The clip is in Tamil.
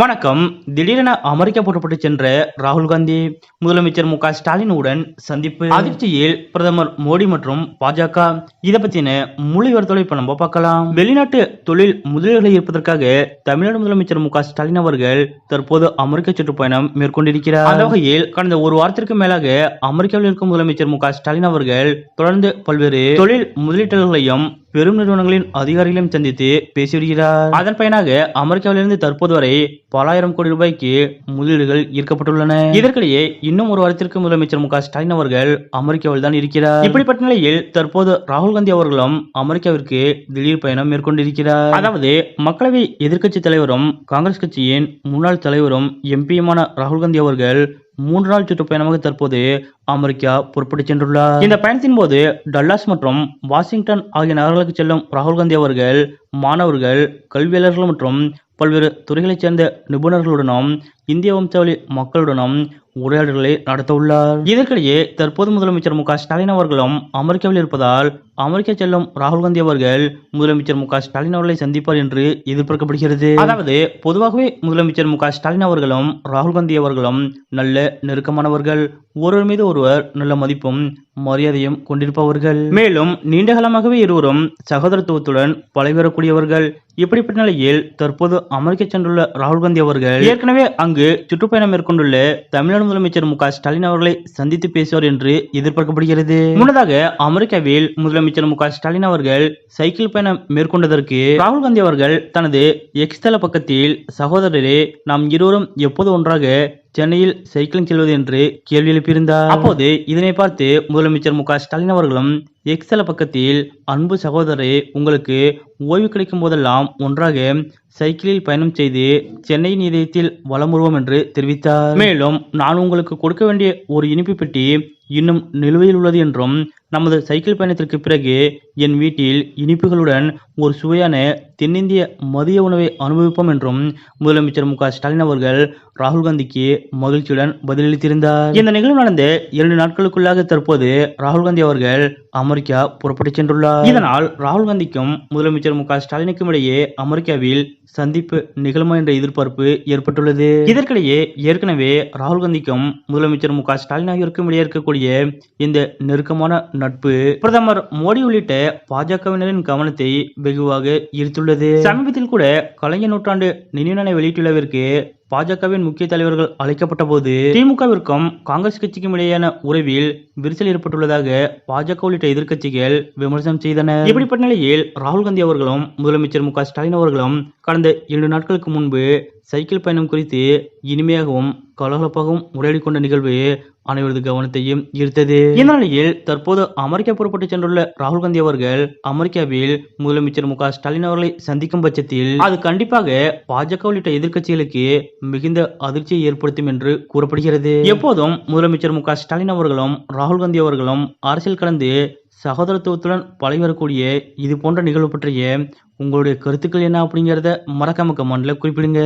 வணக்கம். திடீரென அமெரிக்கா புறப்பட்டு சென்ற ராகுல் காந்தி முதலமைச்சர் மு க ஸ்டாலினுடன் சந்திப்பு. அதிர்ச்சியில் பிரதமர் மோடி மற்றும் பாஜக. இதை பத்தின முழு விவரத்தோட இப்ப நம்ம பார்க்கலாம். வெளிநாட்டு தொழில் முதலீடுகளை ஈர்ப்பதற்காக தமிழ்நாடு முதலமைச்சர் மு க ஸ்டாலின் அவர்கள் தற்போது அமெரிக்க சுற்றுப்பயணம் மேற்கொண்டிருக்கிறார். அந்த வகையில் கடந்த ஒரு வாரத்திற்கு மேலாக அமெரிக்காவில் இருக்கும் முதலமைச்சர் மு க ஸ்டாலின் அவர்கள் தொடர்ந்து பல்வேறு தொழில் முதலீட்டாளர்களையும் பெரும் நிறுவனங்களின் அதிகாரிகளையும் சந்தித்து பேசி வருகிறார் அதன் பயனாக அமெரிக்காவிலிருந்து தற்போது வரை பலாயிரம் கோடி ரூபாய்க்கு முதலீடுகள் ஈர்க்கப்பட்டுள்ளன. இதற்கிடையே இன்னும் ஒரு வாரத்திற்கு முதலமைச்சர் மு ஸ்டாலின் அவர்கள் அமெரிக்காவில் தான் இருக்கிறார். இப்படிப்பட்ட நிலையில் தற்போது ராகுல் காந்தி அவர்களும் அமெரிக்காவிற்கு திடீர் பயணம் மேற்கொண்டிருக்கிறார். அதாவது மக்களவை எதிர்க்கட்சி தலைவரும் காங்கிரஸ் கட்சியின் முன்னாள் தலைவரும் எம்பியுமான ராகுல் காந்தி அவர்கள் மூன்று நாள் சுற்றுப்பயணமாக தற்போது அமெரிக்கா புறப்பட்டு சென்றுள்ளார். இந்த பயணத்தின் போது டல்லாஸ் மற்றும் வாஷிங்டன் ஆகிய நகரங்களுக்கு செல்லும் ராகுல் காந்தி அவர்கள் மாணவர்கள் கல்வியாளர்கள் மற்றும் பல்வேறு துறைகளைச் சேர்ந்த நிபுணர்களுடனும் இந்திய வம்சாவளி மக்களுடனும் உரையாடல்களை நடத்தவுள்ளார். இதற்கிடையே தற்போது முதலமைச்சர் மு க ஸ்டாலின் அவர்களும் அமெரிக்காவில் இருப்பதால் அமெரிக்கா செல்லும் ராகுல் காந்தி அவர்கள் முதலமைச்சர் மு க ஸ்டாலின் அவர்களை சந்திப்பார் என்று எதிர்பார்க்கப்படுகிறது. அதாவது பொதுவாகவே முதலமைச்சர் மு க ஸ்டாலின் அவர்களும் ராகுல் காந்தி அவர்களும் நல்ல நெருக்கமானவர்கள். ஒருவர் மீது ஒருவர் நல்ல மதிப்பும் மரியாதையும் கொண்டிருப்பவர்கள். மேலும் நீண்ட காலமாகவே இருவரும் சகோதரத்துவத்துடன் பழகிவரக்கூடியவர்கள் இப்படிப்பட்ட நிலையில் தற்போது அமெரிக்கா சென்றுள்ள ராகுல் காந்தி அவர்கள் ஏற்கனவே அங்கு சுற்றுப்பயணம் மேற்கொண்டுள்ள தமிழ்நாடு முதலமைச்சர் மு ஸ்டாலின் அவர்களை சந்தித்து பேசுவார் என்று எதிர்பார்க்கப்படுகிறது. முன்னதாக அமெரிக்காவில் முதலமைச்சர் மு ஸ்டாலின் அவர்கள் சைக்கிள் பயணம் மேற்கொண்டதற்கு ராகுல் காந்தி அவர்கள் தனது எக்ஸ்தல பக்கத்தில் சகோதரரே நாம் இருவரும் எப்போது ஒன்றாக சென்னையில் சைக்கிளிங் செல்வது என்று கேள்வி எழுப்பியிருந்தார். அப்போது இதனை பார்த்து முதலமைச்சர் மு ஸ்டாலின் அவர்களும் எக்ஸல பக்கத்தில் அன்பு சகோதரரே உங்களுக்கு ஓய்வு கிடைக்கும் போதெல்லாம் ஒன்றாக சைக்கிளில் பயணம் செய்து சென்னையின் இதயத்தில் வலம் வருவோம் என்று தெரிவித்தார். மேலும் நான் உங்களுக்கு கொடுக்க வேண்டிய ஒரு இனிப்பு பெட்டி இன்னும் நிலுவையில் உள்ளது என்றும் நமது சைக்கிள் பயணத்திற்கு பிறகு என் வீட்டில் இனிப்புகளுடன் ஒரு சுவையான தென்னிந்திய மதிய உணவை அனுபவிப்போம் என்றும் முதலமைச்சர் மு ஸ்டாலின் அவர்கள் ராகுல் காந்திக்கு மகிழ்ச்சியுடன் பதிலளித்திருந்தார். இந்த நிகழ்வு நடந்த இரண்டு நாட்களுக்குள்ளாக தற்போது ராகுல் காந்தி அவர்கள் அமெரிக்கா புறப்பட்டு சென்றுள்ளார். இதனால் ராகுல் காந்திக்கும் முதலமைச்சர் மு ஸ்டாலினுக்கும் இடையே அமெரிக்காவில் சந்திப்பு நிகழுமா என்ற எதிர்பார்ப்பு ஏற்பட்டுள்ளது. இதற்கிடையே ஏற்கனவே ராகுல் காந்திக்கும் முதலமைச்சர் மு க ஸ்டாலின் ஆகியோருக்கும் இடையே இருக்கக்கூடிய இந்த நெருக்கமான நட்பு பிரதமர் மோடி உள்ளிட்ட பாஜகவினரின் கவனத்தை வெகுவாக ஈர்த்துள்ளது. சமீபத்தில் கூட கலைஞர் நூற்றாண்டு நினைவு வெளியிட்டுள்ளவிற்கு பாஜகவின் முக்கிய தலைவர்கள் அழைக்கப்பட்ட போது திமுகவிற்கும் காங்கிரஸ் கட்சிக்கும் இடையேயான உறவில் விரிசல் ஏற்பட்டுள்ளதாக பாஜக உள்ளிட்ட எதிர்க்கட்சிகள் விமர்சனம் செய்தன. இப்படிப்பட்ட நிலையில் ராகுல் காந்தி அவர்களும் முதலமைச்சர் மு ஸ்டாலின் அவர்களும் கடந்த இரண்டு நாட்களுக்கு முன்பு சைக்கிள் பயணம் குறித்து இனிமையாகவும் கலகலப்பாகவும் உரையாடி கொண்ட நிகழ்வு அனைவரது கவனத்தையும் ஈர்த்தது. இந்த நிலையில் தற்போது அமெரிக்கா புறப்பட்டு சென்றுள்ள ராகுல் காந்தி அவர்கள் அமெரிக்காவில் முதலமைச்சர் மு ஸ்டாலின் அவர்களை சந்திக்கும் பட்சத்தில் அது கண்டிப்பாக பாஜக உள்ளிட்ட எதிர்க்கட்சிகளுக்கு மிகுந்த அதிர்ச்சியை ஏற்படுத்தும் என்று கூறப்படுகிறது. எப்போதும் முதலமைச்சர் மு ஸ்டாலின் அவர்களும் ராகுல் காந்தி அவர்களும் அரசியல் கலந்து சகோதரத்துவத்துடன் பழகி வரக்கூடிய இது போன்ற நிகழ்வு பற்றிய உங்களுடைய கருத்துக்கள் என்ன அப்படிங்கிறத மறக்காம கமெண்ட்ல குறிப்பிடுங்க.